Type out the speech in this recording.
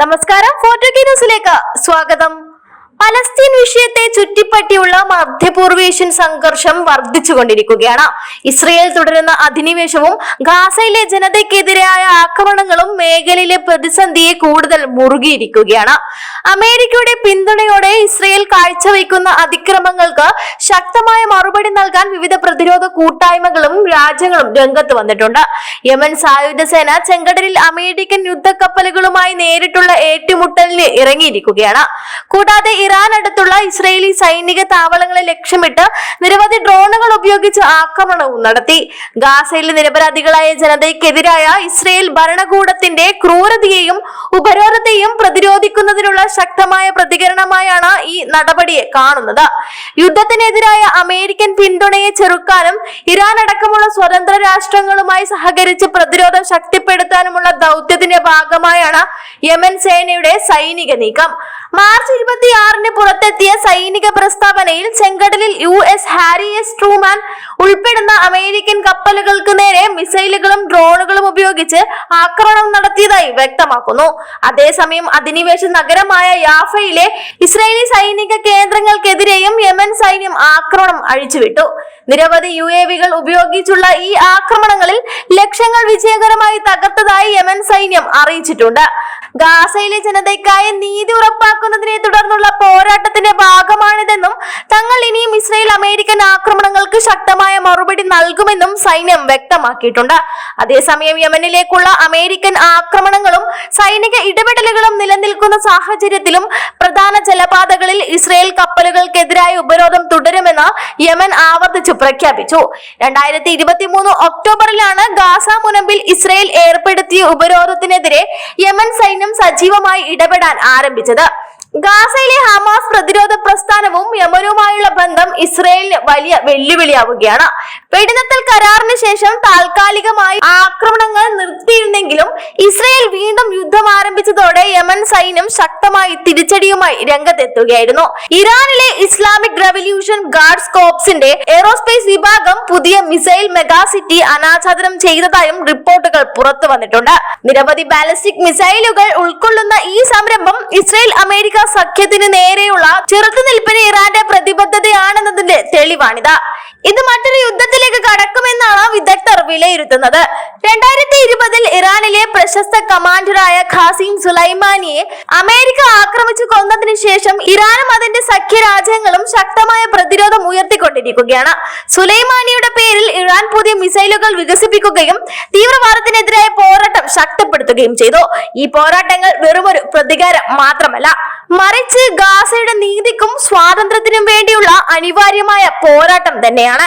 നമസ്കാരം ഫോർട്ടുഗി ന്യൂസിലേക്ക് സ്വാഗതം. പലസ്തീൻ വിഷയത്തെ ചുറ്റിപ്പറ്റിയുള്ള മധ്യപൂർവേഷ്യൻ സംഘർഷം വർദ്ധിച്ചുകൊണ്ടിരിക്കുകയാണ്. ഇസ്രയേൽ തുടരുന്ന അധിനിവേശവും ഗാസയിലെ ജനതയ്ക്കെതിരായ ആക്രമണങ്ങളും മേഖലയിലെ പ്രതിസന്ധിയെ കൂടുതൽ മുറുകിയിരിക്കുകയാണ്. അമേരിക്കയുടെ പിന്തുണയോടെ ഇസ്രയേൽ കാഴ്ചവെക്കുന്ന അതിക്രമങ്ങൾക്ക് ശക്തമായ മറുപടി നൽകാൻ വിവിധ പ്രതിരോധ കൂട്ടായ്മകളും രാജ്യങ്ങളും രംഗത്ത് വന്നിട്ടുണ്ട്. യമൻ സായുധ സേന ചെങ്കടലിൽ അമേരിക്കൻ യുദ്ധക്കപ്പലുകളുമായി നേരിട്ടുള്ള ഏറ്റുമുട്ടലിന് ഇറങ്ങിയിരിക്കുകയാണ്. കൂടാതെ ഇറാൻ അടുത്തുള്ള ഇസ്രയേലി സൈനിക താവളങ്ങളെ ലക്ഷ്യമിട്ട് നിരവധി ഡ്രോണുകൾ ഉപയോഗിച്ച് ആക്രമണവും നടത്തി. ഗാസയിലെ നിരപരാധികളായ ജനതയ്ക്കെതിരായ ഇസ്രയേൽ ഭരണകൂടത്തിന്റെ ക്രൂരതയെയും ഉപരോധത്തെയും പ്രതിരോധിക്കുന്നതിനുള്ള ശക്തമായ പ്രതികരണമായാണ് ഈ നടപടിയെ കാണുന്നത്. യുദ്ധത്തിനെതിരായ അമേരിക്കൻ പിന്തുണയെ ചെറുക്കാനും ഇറാൻ അടക്കമുള്ള സ്വതന്ത്ര രാഷ്ട്രങ്ങളുമായി സഹകരിച്ച് പ്രതിരോധം ശക്തിപ്പെടുത്താനുമുള്ള ദൗത്യത്തിന്റെ ഭാഗമായാണ് യമൻ സേനയുടെ സൈനിക നീക്കം. മാർച്ച് ഇരുപത്തിയാറിന് പുറത്തെത്തിയ സൈനിക പ്രസ്താവനയിൽ ചെങ്കടലിൽ U S Harry S Truman ഉൾപ്പെടുന്ന അമേരിക്കൻ കപ്പലുകൾക്ക് മിസൈലുകളും ഡ്രോണുകളും ഉപയോഗിച്ച് ആക്രമണം നടത്തിയതായി വ്യക്തമാക്കുന്നു. അതേസമയം അധിനിവേശ നഗരമായ യാഫയിലെ ഇസ്രായേലി സൈനിക കേന്ദ്രങ്ങൾക്കെതിരെയും യമൻ സൈന്യം ആക്രമണം അഴിച്ചുവിട്ടു. നിരവധി യു എ വികൾ ഉപയോഗിച്ചുള്ള ഈ ആക്രമണങ്ങളിൽ ലക്ഷ്യങ്ങൾ വിജയകരമായി തകർത്തതായി യമൻ സൈന്യം അറിയിച്ചിട്ടുണ്ട്. ഗാസയിലെ ജനതയ്ക്കായി നീതി ഉറപ്പാക്കുന്നതിനെ തുടർന്നുള്ള പോരാട്ടത്തിന്റെ ഭാഗമാണിതെന്നും അമേരിക്കൻ ആക്രമണങ്ങൾക്ക് ശക്തമായ മറുപടി നൽകുമെന്നും സൈന്യം വ്യക്തമാക്കിയിട്ടുണ്ട്. അതേസമയം യമനിലേക്കുള്ള അമേരിക്കൻ ആക്രമണങ്ങളും സൈനിക ഇടപെടലുകളും നിലനിൽക്കുന്ന സാഹചര്യത്തിലും പ്രധാന ജലപാതകളിൽ ഇസ്രയേൽ കപ്പലുകൾക്കെതിരായ ഉപരോധം തുടരുമെന്ന് യമൻ ആവർത്തിച്ചു പ്രഖ്യാപിച്ചു. രണ്ടായിരത്തി ഇരുപത്തി മൂന്ന് ഒക്ടോബറിലാണ് ഗാസ മുനമ്പിൽ ഇസ്രയേൽ ഏർപ്പെടുത്തിയ ഉപരോധത്തിനെതിരെ യമൻ സൈന്യം സജീവമായി ഇടപെടാൻ ആരംഭിച്ചത്. ഗാസയിലെ ഹമാസ് പ്രതിരോധ പ്രസ്ഥാനവും യമനുമായുള്ള ബന്ധം ഇസ്രയേലിന് വലിയ വെല്ലുവിളിയാവുകയാണ്. വെടിനിർത്തൽ കരാറിന് ശേഷം താൽക്കാലികമായി ആക്രമണങ്ങൾ നിർത്തിയിരുന്നെങ്കിലും ഇസ്രയേൽ വീണ്ടും ആരംഭിച്ചതോടെ യമൻ സൈന്യം ശക്തമായി തിരിച്ചടിയുമായി രംഗത്തെത്തുകയായിരുന്നു. ഇറാനിലെ ഇസ്ലാമിക് റവല്യൂഷൻ ഗാർഡ്സ് കോപ്സിന്റെ എയറോസ്പേസ് വിഭാഗം പുതിയ മിസൈൽ മെഗാസിറ്റി അനാച്ഛാദനം ചെയ്തതായും റിപ്പോർട്ടുകൾ പുറത്തു വന്നിട്ടുണ്ട്. നിരവധി ബാലിസ്റ്റിക് മിസൈലുകൾ ഉൾക്കൊള്ളുന്ന ഈ സംരംഭം ഇസ്രായേൽ അമേരിക്ക സഖ്യത്തിന് നേരെയുള്ള ചെറുത്തുനിൽപ്പിന് ഇറാന്റെ പ്രതിബദ്ധതയാണെന്നതിന്റെ തെളിവാണിത്. ഇത് മറ്റൊരു യുദ്ധത്തിലേക്ക് കടക്കുമെന്നാണ് വിദഗ്ധർ വിലയിരുത്തുന്നത്. രണ്ടായിരത്തി ഇരുപതിൽ ഇറാനിലെ പ്രശസ്ത കമാൻഡറായ ഖാസിം സുലൈമാനിയെ അമേരിക്ക ആക്രമിച്ചു കൊന്നതിന് ശേഷം ഇറാനും അതിന്റെ സഖ്യ രാജ്യങ്ങളും ശക്തമായ പ്രതിരോധം ഉയർത്തിക്കൊണ്ടിരിക്കുകയാണ്. സുലൈമാനിയുടെ പേരിൽ ഇറാൻ പുതിയ മിസൈലുകൾ വികസിപ്പിക്കുകയും തീവ്രവാദത്തിനെതിരായ പോരാട്ടം ശക്തപ്പെടുത്തുകയും ചെയ്തു. ഈ പോരാട്ടങ്ങൾ വെറുമൊരു പ്രതികാരം മാത്രമല്ല മറിച്ച് ഗാസയുടെ നീതിക്കും സ്വാതന്ത്ര്യത്തിനും വേണ്ടിയുള്ള അനിവാര്യമായ പോരാട്ടം തന്നെയാണ്.